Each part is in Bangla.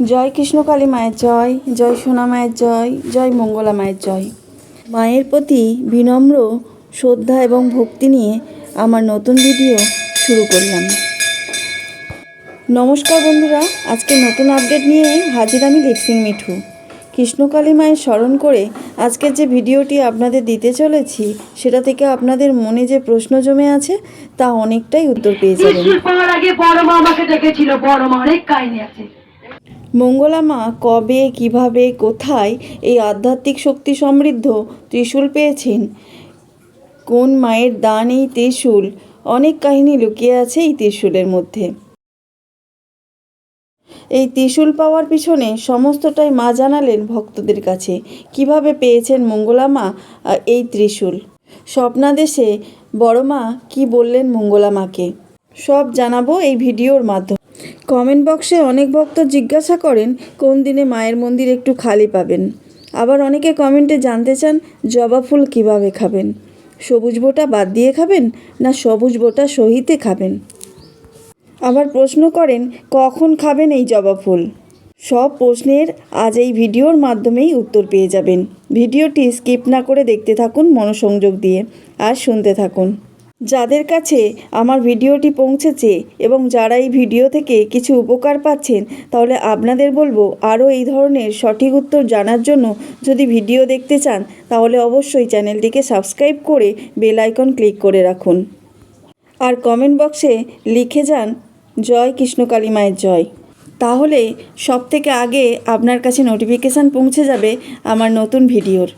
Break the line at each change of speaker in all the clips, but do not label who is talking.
জয় কৃষ্ণকালী মায়ের জয় জয় সোনা মায়ের জয় জয় মঙ্গলা মায়ের জয়। মায়ের প্রতি বিনম্র শ্রদ্ধা এবং ভক্তি নিয়ে আমার নতুন ভিডিও শুরু করলাম। নমস্কার বন্ধুরা, আজকে নতুন আপডেট নিয়ে হাজির আমি লিপসিং মিঠু। কৃষ্ণকালী মায়ের স্মরণ করে আজকের যে ভিডিওটি আপনাদের দিতে চলেছি, সেটা থেকে আপনাদের মনে যে প্রশ্ন জমে আছে, তা অনেকটাই উত্তর পেয়ে যাবেন।
আগে বড় মা আমাকে বড় মা অনেক কাহিনী আছে।
মঙ্গলা মা কবে, কীভাবে, কোথায় এই আধ্যাত্মিক শক্তি সমৃদ্ধ ত্রিশূল পেয়েছেন? কোন মায়ের দান এই ত্রিশূল? অনেক কাহিনী লুকিয়ে আছে এই ত্রিশূলের মধ্যে। এই ত্রিশূল পাওয়ার পিছনে সমস্তটাই মা জানালেন ভক্তদের কাছে। কীভাবে পেয়েছেন মঙ্গলা মা এই ত্রিশূল? স্বপ্নাদেশে বড় মা কি বললেন মঙ্গলা মাকে? সব জানাব এই ভিডিওর মাধ্যমে। কমেন্ট বক্সে অনেক ভক্ত জিজ্ঞাসা করেন, কোন দিনে মায়ের মন্দির একটু খালি পাবেন? আবার অনেকে কমেন্টে জানতে চান, জবা ফুল কীভাবে খাবেন? সবুজ বোটা বাদ দিয়ে খাবেন, না সবুজ বোটা সহিতে খাবেন? আবার প্রশ্ন করেন, কখন খাবেন এই জবা ফুল? সব প্রশ্নের আজ এই ভিডিওর মাধ্যমেই উত্তর পেয়ে যাবেন। ভিডিওটি স্কিপ না করে দেখতে থাকুন মনোসংযোগ দিয়ে, আর শুনতে থাকুন। যাদের কাছে আমার ভিডিওটি পৌঁছেছে এবং যারা এই ভিডিও থেকে কিছু উপকার পাচ্ছেন, তাহলে আপনাদের বলব আরও এই ধরনের সঠিক উত্তর জানার জন্য যদি ভিডিও দেখতে চান, তাহলে অবশ্যই চ্যানেলটিকে সাবস্ক্রাইব করে বেল আইকন ক্লিক করে রাখুন। আর কমেন্ট বক্সে লিখে যান, জয় কৃষ্ণকালী মায়ের জয়। তাহলে সব থেকে আগে আপনার কাছে নোটিফিকেশান পৌঁছে যাবে আমার নতুন ভিডিওর।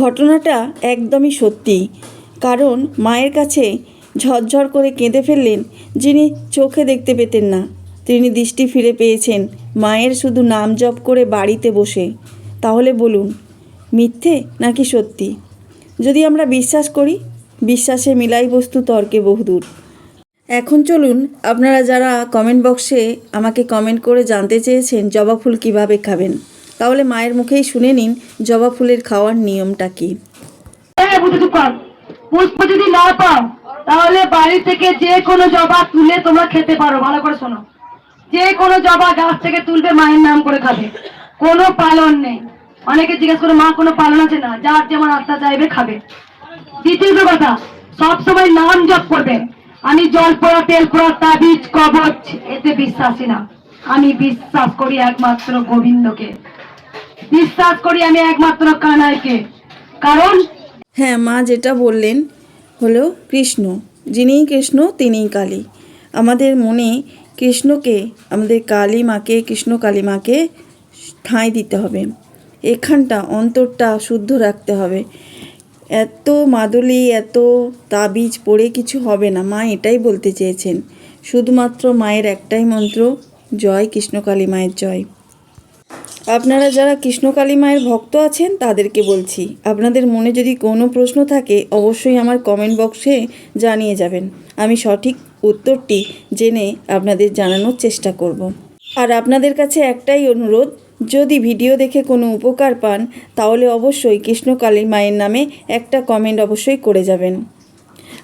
ঘটনাটা একদমই সত্যি। কারণ মায়ের কাছে ঝরঝর করে কেঁদে ফেললেন যিনি চোখে দেখতে পেতেন না। তিনি দৃষ্টি ফিরে পেয়েছেন মায়ের শুধু নাম জপ করে বাড়িতে বসে। তাহলে বলুন, মিথ্যে নাকি সত্যি? যদি আমরা বিশ্বাস করি, বিশ্বাসে মিলাই বস্তু তর্কে বহুদূর। এখন চলুন, আপনারা যারা কমেন্ট বক্সে আমাকে কমেন্ট করে জানতে চেয়েছেন জবা ফুল কীভাবে খাবেন, তাহলে মায়ের মুখেই শুনে নিন জবা ফুলের খাওয়ার নিয়মটা কী।
পুষ্প যদি না পাও, তাহলে বাড়ি থেকে যে কোনো জবা তুলে তোমরা খেতে পারো। ভালো করে শোনো। যে কোনো জবা গাছ থেকে তুলবে, মায়ের নাম করে খাবে। কোনো পালন নেই। অনেকে জিজ্ঞেস করে, মা, কোনো পালন আছে না? যার যেমন আত্মা চাইবে, খাবে। দ্বিতীয় কথা, সবসময় নাম জপ করবে। আমি জল পোড়া, তেল পোড়া, তাবিজ, কবচ, এতে বিশ্বাসী না। আমি বিশ্বাস করি একমাত্র গোবিন্দকে। বিশ্বাস করি আমি একমাত্র কানাইকে। কারণ
হ্যাঁ মা যেটা বললেন হলো কৃষ্ণ। যিনিই কৃষ্ণ, তিনিই কালী। আমাদের মনে কৃষ্ণকে, আমাদের কালী মাকে, কৃষ্ণ কালী মাকে ঠাঁই দিতে হবে। এখানটা, অন্তরটা শুদ্ধ রাখতে হবে। এত মাদুলি, এত তাবিজ পড়ে কিছু হবে না। মা এটাই বলতে চেয়েছেন। শুধুমাত্র মায়ের একটাই মন্ত্র, জয় কৃষ্ণকালী মায়ের জয়। আপনারা যারা কৃষ্ণকালী মায়ের ভক্ত আছেন, তাদেরকে বলছি, আপনাদের মনে যদি কোনো প্রশ্ন থাকে, অবশ্যই আমার কমেন্ট বক্সে জানিয়ে যাবেন। আমি সঠিক উত্তরটি জেনে আপনাদের জানানোর চেষ্টা করব। আর আপনাদের কাছে একটাই অনুরোধ, যদি ভিডিও দেখে কোনো উপকার পান, তাহলে অবশ্যই কৃষ্ণকালী মায়ের নামে একটা কমেন্ট অবশ্যই করে যাবেন।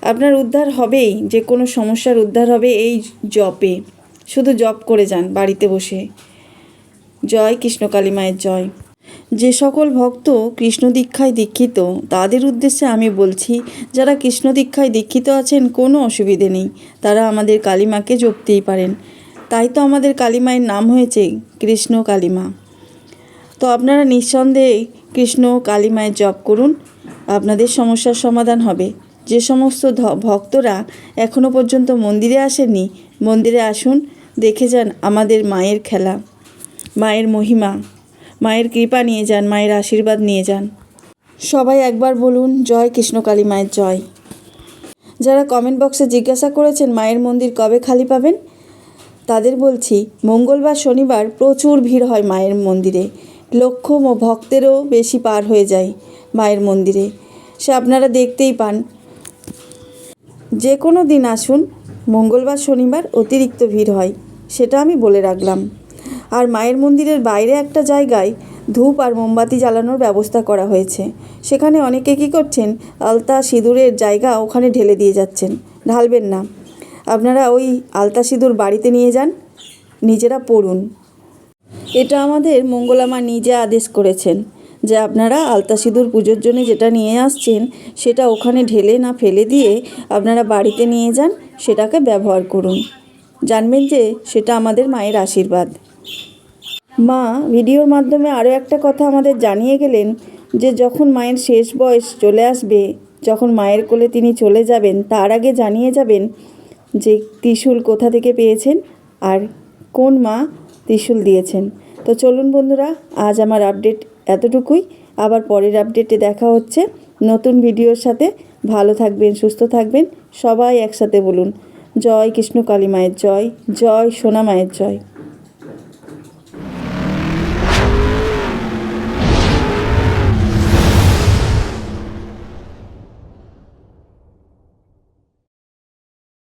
আপনার উদ্ধার হবেই, যে কোনো সমস্যার উদ্ধার হবে এই জপে শুধু জপ করে যান, বাড়িতে বসে। জয় কৃষ্ণকালী মায়ের জয়। যে সকল ভক্ত কৃষ্ণ দীক্ষায় দীক্ষিত, তাদের উদ্দেশ্যে আমি বলছি, যারা কৃষ্ণ দীক্ষায় দীক্ষিত আছেন, কোনো অসুবিধে নেই। তারা আমাদের কালীমাকে জপতেই পারেন। তাই তো আমাদের কালীমায়ের নাম হয়েছে কৃষ্ণ কালীমা তো আপনারা নিঃসন্দেহে কৃষ্ণ কালীমায়ের জপ করুন। আপনাদের সমস্যার সমাধান হবে। যে সমস্ত ভক্তরা এখনও পর্যন্ত মন্দিরে আসেননি, মন্দিরে আসুন, দেখে যান আমাদের মায়ের খেলা। মায়ের মহিমা, মায়ের কৃপা নিয়ে যান, মায়ের আশীর্বাদ নিয়ে যান। সবাই একবার বলুন, জয় কৃষ্ণকালী মায়ের জয়। যারা কমেন্ট বক্সে জিজ্ঞাসা করেছেন মায়ের মন্দির কবে খালি পাবেন, তাদের বলছি, মঙ্গলবার, শনিবার প্রচুর ভিড় হয় মায়ের মন্দিরে। লক্ষ ম- ভক্তেরও বেশি পার হয়ে যায় মায়ের মন্দিরে। সে আপনারা দেখতেই পান। যে কোনো দিন আসুন, মঙ্গলবার, শনিবার অতিরিক্ত ভিড় হয়, সেটা আমি বলে রাখলাম। আর মায়ের মন্দিরের বাইরে একটা জায়গায় ধূপ আর মোমবাতি জ্বালানোর ব্যবস্থা করা হয়েছে। সেখানে অনেকে কী করছেন, আলতা সিঁদুরের জায়গা ওখানে ঢেলে দিয়ে যাচ্ছেন। ঢালবেন না। আপনারা ওই আলতা সিঁদুর বাড়িতে নিয়ে যান, নিজেরা পড়ুন। এটা আমাদের মঙ্গলামা নিজে আদেশ করেছেন যে আপনারা আলতা সিঁদুর পুজোর জন্য যেটা নিয়ে আসছেন, সেটা ওখানে ঢেলে না ফেলে দিয়ে আপনারা বাড়িতে নিয়ে যান, সেটাকে ব্যবহার করুন। জানবেন যে সেটা আমাদের মায়ের আশীর্বাদ। মা, ভিডিওর মাধ্যমে আরও একটা কথা আমাদের জানিয়ে গেলেন যে যখন মায়ের শেষ বয়স চলে আসবে, যখন মায়ের কোলে তিনি চলে যাবেন, তার আগে জানিয়ে যাবেন যে ত্রিশূল কোথা থেকে পেয়েছেন আর কোন মা ত্রিশূল দিয়েছেন। তো চলুন বন্ধুরা, আজ আমার আপডেট এতটুকুই। আবার পরের আপডেটে দেখা হচ্ছে। নতুন ভিডিওর সাথে ভালো থাকবেন, সুস্থ থাকবেন। সবাই একসাথে বলুন, জয় কৃষ্ণ কালী মায়ের জয় জয় সোনা মায়ের জয়।